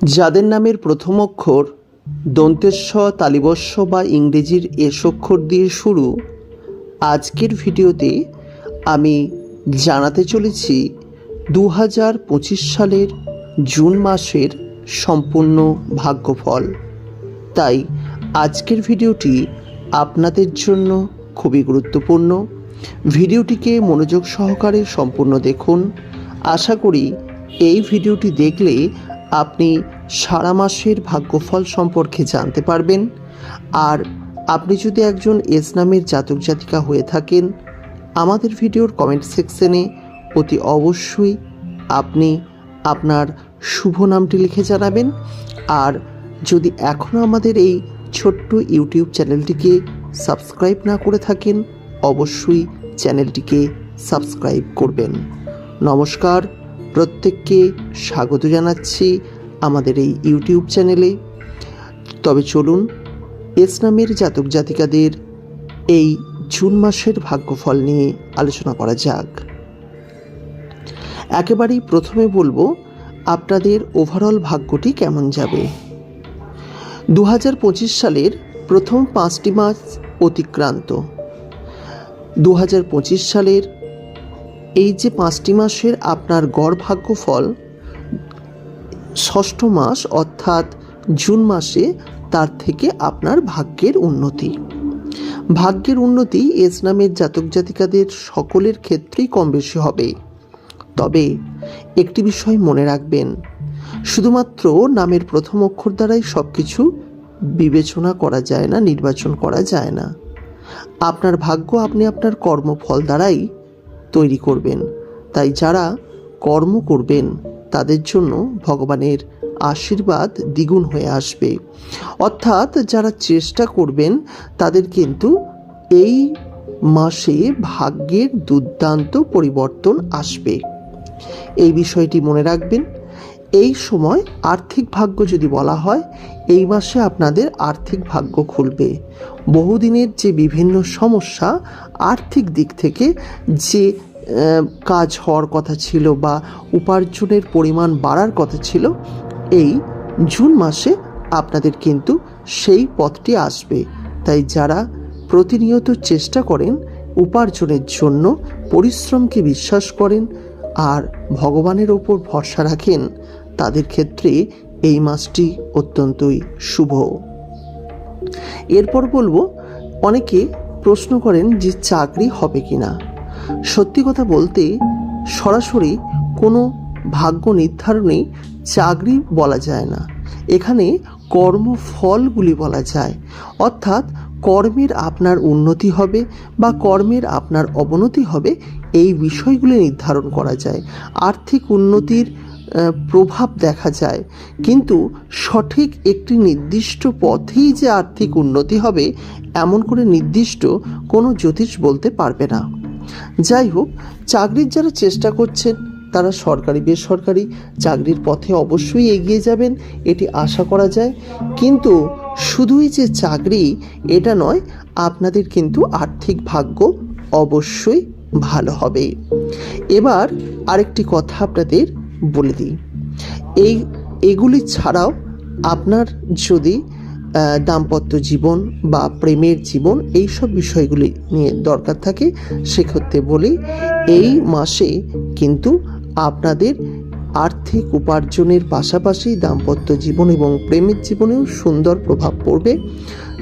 যাদের নামের প্রথম অক্ষর দন্তেস্ব তালিবস্য বা ইংরেজির এস অক্ষর দিয়ে শুরু, আজকের ভিডিওতে আমি জানাতে চলেছি দু হাজার পঁচিশ সালের জুন মাসের সম্পূর্ণ ভাগ্যফল। তাই আজকের ভিডিওটি আপনাদের জন্য খুবই গুরুত্বপূর্ণ। ভিডিওটিকে মনোযোগ সহকারে সম্পূর্ণ দেখুন। আশা করি এই ভিডিওটি দেখলে আপনি সারা মাসের ভাগ্যফল সম্পর্কে জানতে পারবেন। আর আপনি যদি একজন এস নামের জাতক জাতিকা হয়ে থাকেন, আমাদের ভিডিওর কমেন্ট সেকশনে অতি অবশ্যই আপনি আপনার শুভ নামটি লিখে জানাবেন। আর যদি এখনও আমাদের এই ছোট্ট ইউটিউব চ্যানেলটিকে সাবস্ক্রাইব না করে থাকেন, অবশ্যই চ্যানেলটিকে সাবস্ক্রাইব করবেন। নমস্কার প্রত্যেককে স্বাগত জানাচ্ছি আমাদের এই ইউটিউব চ্যানেলে। তবে চলুন এস নামের জাতক জাতিকাদের এই জুন মাসের ভাগ্যফল নিয়ে আলোচনা করা যাক। একেবারেই প্রথমে বলব, আপনাদের ওভারঅল ভাগ্যটি কেমন যাবে? দু হাজার পঁচিশ সালের প্রথম পাঁচটি মাস অতিক্রান্ত। দু হাজার পঁচিশ সালের এই যে পাঁচটি মাসের আপনার গড় ভাগ্যফল ষষ্ঠ মাস অর্থাৎ জুন মাসে তার থেকে আপনার ভাগ্যের উন্নতি। ভাগ্যের উন্নতি এস নামের জাতক জাতিকাদের সকলের ক্ষেত্রেই কম বেশি হবে। তবে একটি বিষয় মনে রাখবেন, শুধুমাত্র নামের প্রথম অক্ষর দ্বারাই সব কিছু বিবেচনা করা যায় না, নির্বাচন করা যায় না। আপনার ভাগ্য আপনি আপনার কর্মফল দ্বারাই তৈরি করবেন। তাই যারা কর্ম করবেন, তাদের জন্য ভগবানের আশীর্বাদ দ্বিগুণ হয়ে আসবে। অর্থাৎ যারা চেষ্টা করবেন, তাদের কিন্তু এই মাসে ভাগ্যের দুর্দান্ত পরিবর্তন আসবে। এই বিষয়টি মনে রাখবেন। এই সময় আর্থিক ভাগ্য যদি বলা হয়, এই মাসে আপনাদের আর্থিক ভাগ্য খুলবে। বহুদিনের যে বিভিন্ন সমস্যা, আর্থিক দিক থেকে যে কাজ হওয়ার কথা ছিল বা উপার্জনের পরিমাণ বাড়ার কথা ছিল, এই জুন মাসে আপনাদের কিন্তু সেই পথটি আসবে। তাই যারা প্রতিনিয়ত চেষ্টা করেন উপার্জনের জন্য, পরিশ্রমকে বিশ্বাস করেন আর ভগবানের ওপর ভরসা রাখেন, তাদের ক্ষেত্রে এই মাসটি অত্যন্তই শুভ। এরপর বলব, অনেকে প্রশ্ন করেন যে চাকরি হবে কি না সত্যি কথা বলতে সরাসরি কোনো ভাগ্য নির্ধারণে চাকরি বলা যায় না। এখানে কর্মফলগুলি বলা যায়। অর্থাৎ কর্মের আপনার উন্নতি হবে বা কর্মের আপনার অবনতি হবে, এই বিষয়গুলি নির্ধারণ করা যায়। আর্থিক উন্নতির প্রভাব দেখা যায়। কিন্তু সঠিক একটি নির্দিষ্ট পথেই যে আর্থিক উন্নতি হবে, এমন করে নির্দিষ্ট কোনো জ্যোতিষ বলতে পারবে না। যাই হোক চাকরির যারা চেষ্টা করছেন, তারা সরকারি বেসরকারি চাকরির পথে অবশ্যই এগিয়ে যাবেন, এটি আশা করা যায়। কিন্তু শুধুই যে চাকরি, এটা নয়, আপনাদের কিন্তু আর্থিক ভাগ্য অবশ্যই ভালো হবে। এবার আরেকটি কথা আপনাদের বলে দিই। এই, এগুলি ছাড়াও আপনার যদি দাম্পত্য জীবন বা প্রেমের জীবন এই সব বিষয়গুলি নিয়ে দরকার থাকে সেক্ষেত্রে বলি, এই মাসে কিন্তু আপনাদের আর্থিক উপার্জনের পাশাপাশি দাম্পত্য জীবন এবং প্রেমের জীবনেও সুন্দর প্রভাব পড়বে।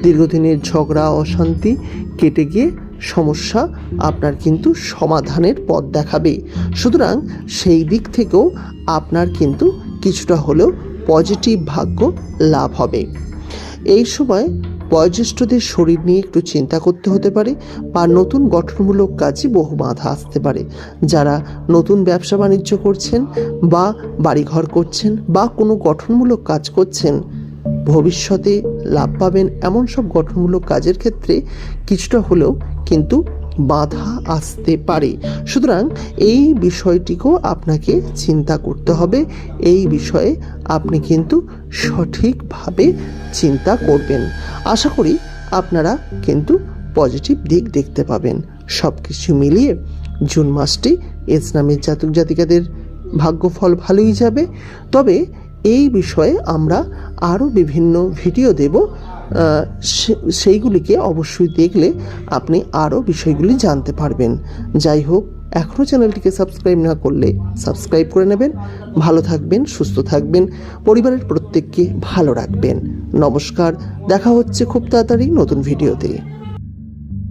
দীর্ঘদিনের ঝগড়া, অশান্তি কেটে গিয়ে সমস্যা আপনার কিন্তু সমাধানের পথ দেখাবে। সুতরাং সেই দিক থেকেও আপনার কিন্তু কিছুটা হলেও পজিটিভ ভাগ্য লাভ হবে। এই সময় বয়োজ্যেষ্ঠদের শরীর নিয়ে একটু চিন্তা করতে হতে পারে বা নতুন গঠনমূলক কাজে বহু বাধা আসতে পারে। যারা নতুন ব্যবসা বাণিজ্য করছেন বা বাড়িঘর করছেন বা কোনো গঠনমূলক কাজ করছেন, ভবিষ্যতে লাভ পাবেন এমন সব গঠনমূলক কাজের ক্ষেত্রে কিছুটা হলেও কিন্তু বাধা আসতে পারে। সুতরাং এই বিষয়টিকেও আপনাকে চিন্তা করতে হবে। এই বিষয়ে আপনি কিন্তু সঠিকভাবে চিন্তা করবেন। আশা করি আপনারা কিন্তু পজিটিভ দিক দেখতে পাবেন। সব কিছু মিলিয়ে জুন মাসটি এস নামের জাতক জাতিকাদের ভাগ্যফল ভালোই যাবে। তবে এই বিষয়ে আমরা আরও বিভিন্ন ভিডিও দেব। সেইগুলিকে অবশ্যই দেখলে আপনি আরও বিষয়গুলি জানতে পারবেন। যাই হোক, এখনও চ্যানেলটিকে সাবস্ক্রাইব না করলে সাবস্ক্রাইব করে নেবেন। ভালো থাকবেন, সুস্থ থাকবেন, পরিবারের প্রত্যেককে ভালো রাখবেন। নমস্কার, দেখা হচ্ছে খুব তাড়াতাড়ি নতুন ভিডিওতে।